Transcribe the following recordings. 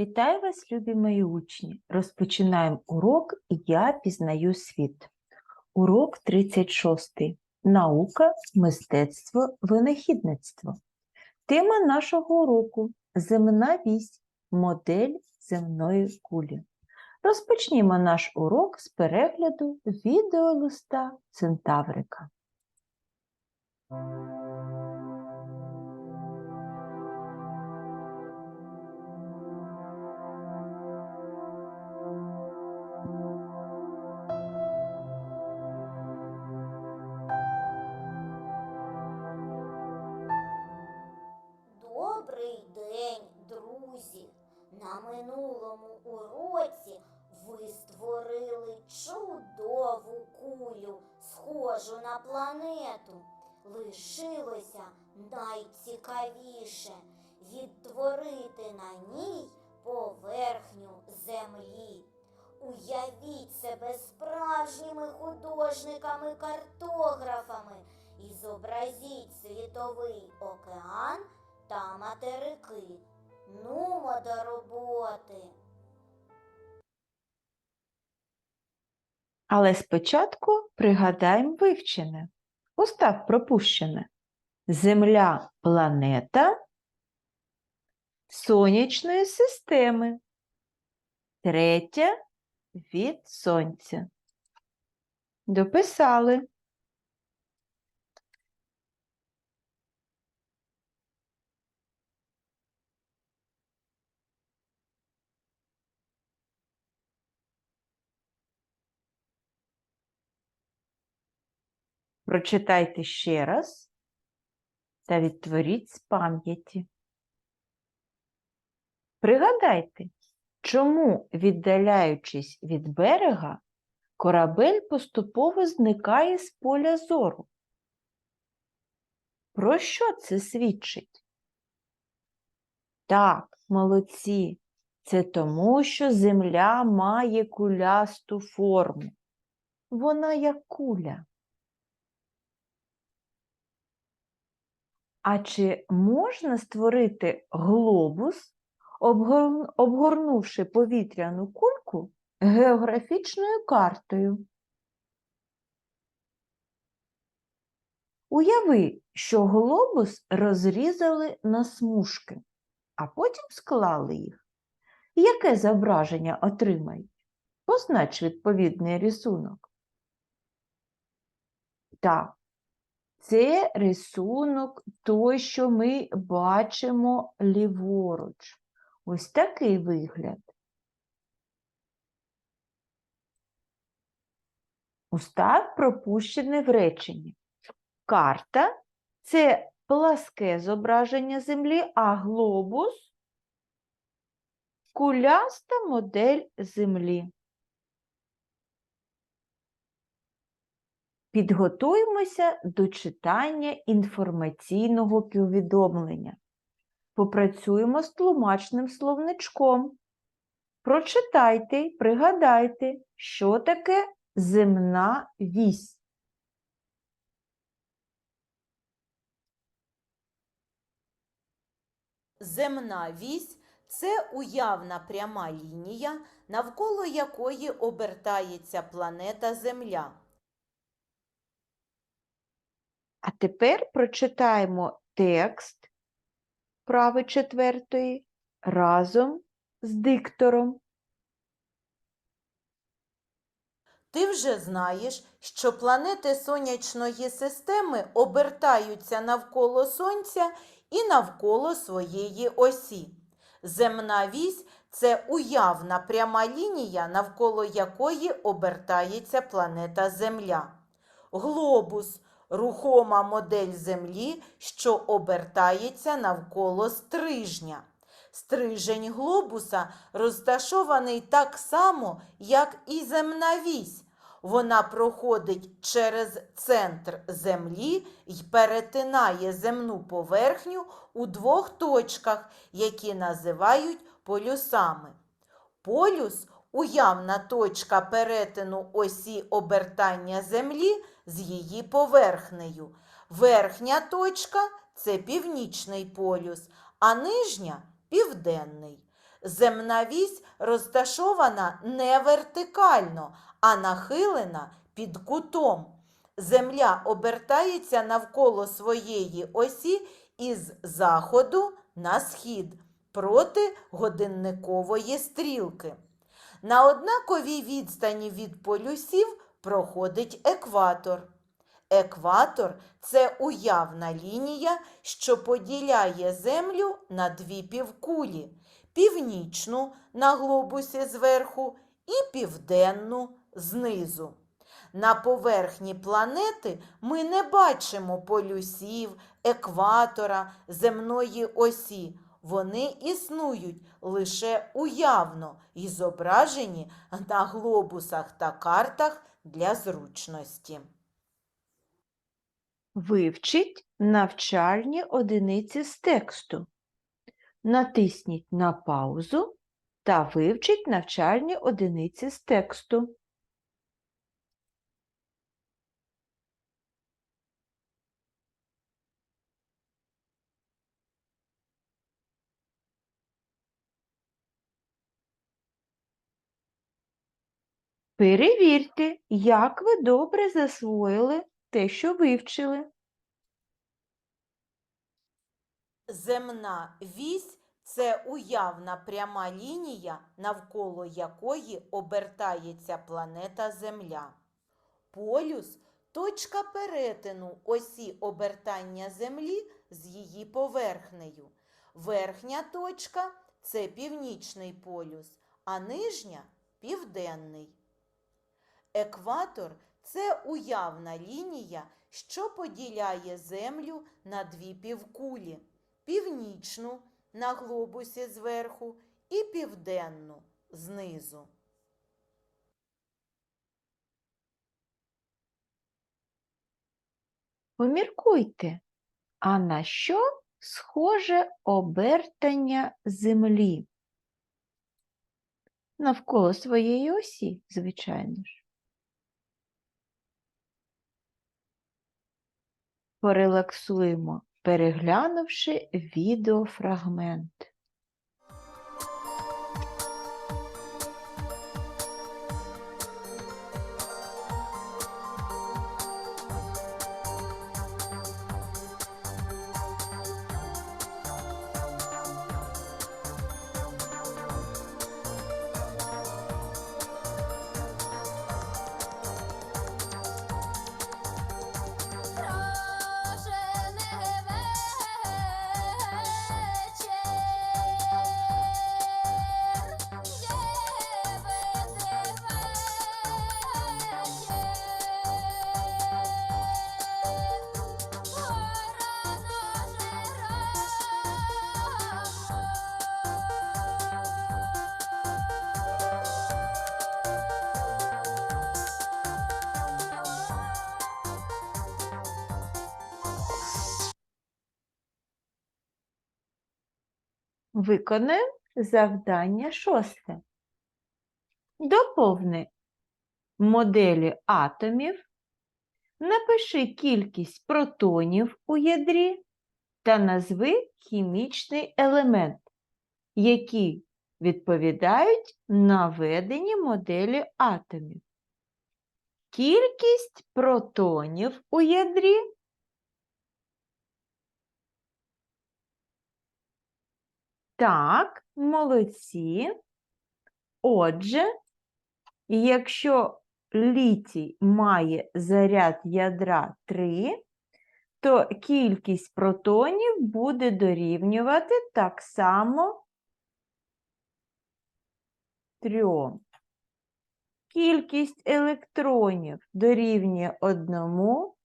Вітаю вас, любі мої учні! Розпочинаємо урок Я пізнаю світ. Урок 36. Наука, мистецтво, винахідництво. Тема нашого уроку Земна вісь, модель земної кулі. Розпочнімо наш урок з перегляду відеолиста Центаврика. Уроці ви створили чудову кулю, схожу на планету. Лишилося найцікавіше відтворити на ній поверхню землі. Уявіть себе справжніми художниками-картографами і зобразіть світовий океан та материки. Нумо до роботи. Але спочатку пригадаємо вивчене. Устав пропущене. Земля планета сонячної системи. Третя від сонця. Дописали. Прочитайте ще раз та відтворіть з пам'яті. Пригадайте, чому, віддаляючись від берега, корабель поступово зникає з поля зору. Про що це свідчить? Так, молодці, це тому, що земля має кулясту форму. Вона як куля. А чи можна створити глобус, обгорнувши повітряну кульку географічною картою? Уяви, що глобус розрізали на смужки, а потім склали їх. Яке зображення отримають? Познач відповідний рисунок. Так, це рисунок той, що ми бачимо ліворуч. Ось такий вигляд. Устав пропущений в реченні. Карта це пласке зображення Землі, а глобус куляста модель Землі. Підготуємося до читання інформаційного повідомлення. Попрацюємо з тлумачним словничком. Прочитайте пригадайте, що таке земна вісь. Земна вісь це уявна пряма лінія, навколо якої обертається планета Земля. А тепер прочитаємо текст прави четвертої разом з диктором. Ти вже знаєш, що планети сонячної системи обертаються навколо Сонця і навколо своєї осі. Земна вісь це уявна пряма лінія, навколо якої обертається планета Земля. Глобус рухома модель Землі, що обертається навколо стрижня. Стрижень глобуса розташований так само, як і земна вісь. Вона проходить через центр Землі і перетинає земну поверхню у двох точках, які називають полюсами. Полюс уявна точка перетину осі обертання Землі з її поверхнею. Верхня точка це північний полюс, а нижня південний. Земна вісь розташована не вертикально, а нахилена під кутом. Земля обертається навколо своєї осі із заходу на схід проти годинникової стрілки. На однаковій відстані від полюсів проходить екватор. Екватор це уявна лінія, що поділяє Землю на дві півкулі північну на глобусі зверху і південну знизу. На поверхні планети ми не бачимо полюсів, екватора, земної осі. Вони існують лише уявно і зображені на глобусах та картах для зручності. Вивчіть навчальні одиниці з тексту. Натисніть на паузу та вивчіть навчальні одиниці з тексту. Перевірте, як ви добре засвоїли те, що вивчили. Земна вісь це уявна пряма лінія, навколо якої обертається планета Земля. Полюс точка перетину осі обертання Землі з її поверхнею. Верхня точка це північний полюс, а нижня південний. Екватор це уявна лінія, що поділяє Землю на дві півкулі північну на глобусі зверху і південну знизу. Поміркуйте, а на що схоже обертання Землі? Навколо своєї осі, звичайно ж. Порелаксуємо, переглянувши відеофрагмент. Виконаємо завдання шосте. Доповни моделі атомів, напиши кількість протонів у ядрі та назви хімічний елемент, які відповідають наведеній моделі атомів. Кількість протонів у ядрі Так, молодці. Отже, якщо літій має заряд ядра 3, то кількість протонів буде дорівнювати так само 3. Кількість електронів дорівнює 1,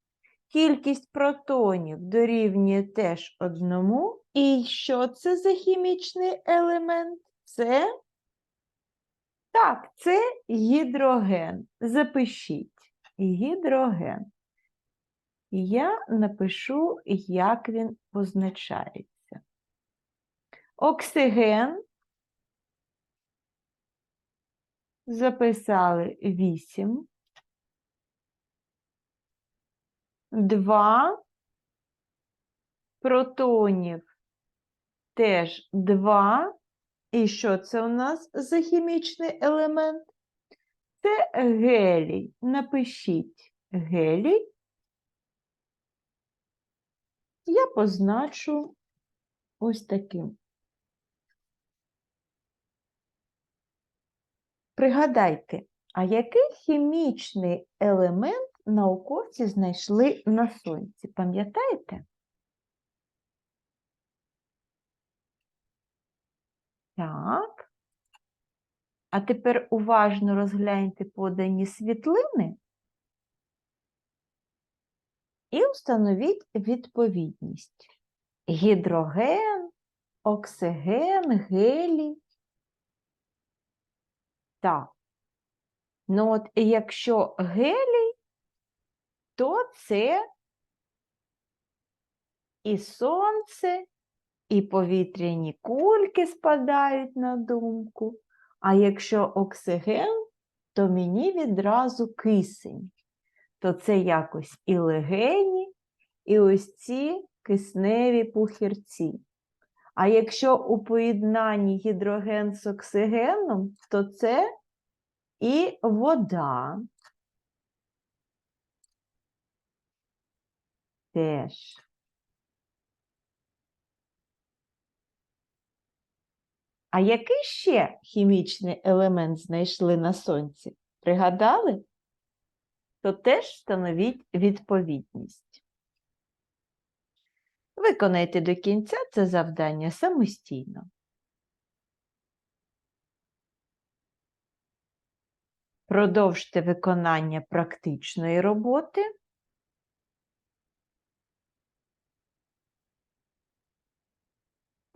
кількість протонів дорівнює теж 1. І що це за хімічний елемент? Це так, це гідроген. Запишіть гідроген. Я напишу, як він позначається. Оксиген. Записали 8. 2 протонів теж 2 І що це у нас за хімічний елемент? Це гелій. Напишіть гелій. Я позначу ось таким. Пригадайте, а який хімічний елемент науковці знайшли на сонці? Пам'ятаєте? Так. А тепер уважно розгляньте подані світлини і установіть відповідність. Гідроген, оксиген, гелій. Так. Ну от якщо гелій, то це і сонце, і повітряні кульки спадають на думку. А якщо оксиген, то мені відразу кисень. То це якось і легені, і ось ці кисневі пухірці. А якщо у поєднанні гідроген з оксигеном, то це і вода. Теж. А який ще хімічний елемент знайшли на сонці? Пригадали? То теж встановіть відповідність. Виконайте до кінця це завдання самостійно. Продовжте виконання практичної роботи.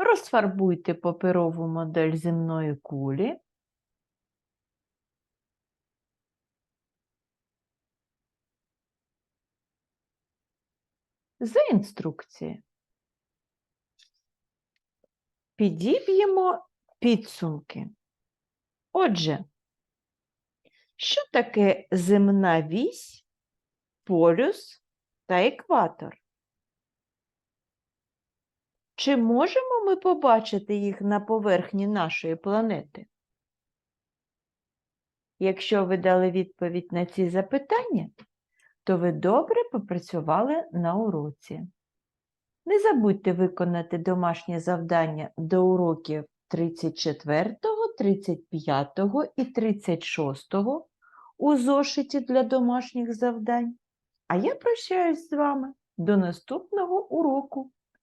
Розфарбуйте паперову модель земної кулі. За інструкцією. Підіб'ємо підсумки. Отже, що таке земна вісь, полюс та екватор? Чи можемо ми побачити їх на поверхні нашої планети? Якщо ви дали відповідь на ці запитання, то ви добре попрацювали на уроці. Не забудьте виконати домашнє завдання до уроків 34, 35 і 36 у зошиті для домашніх завдань. А я прощаюсь з вами до наступного уроку.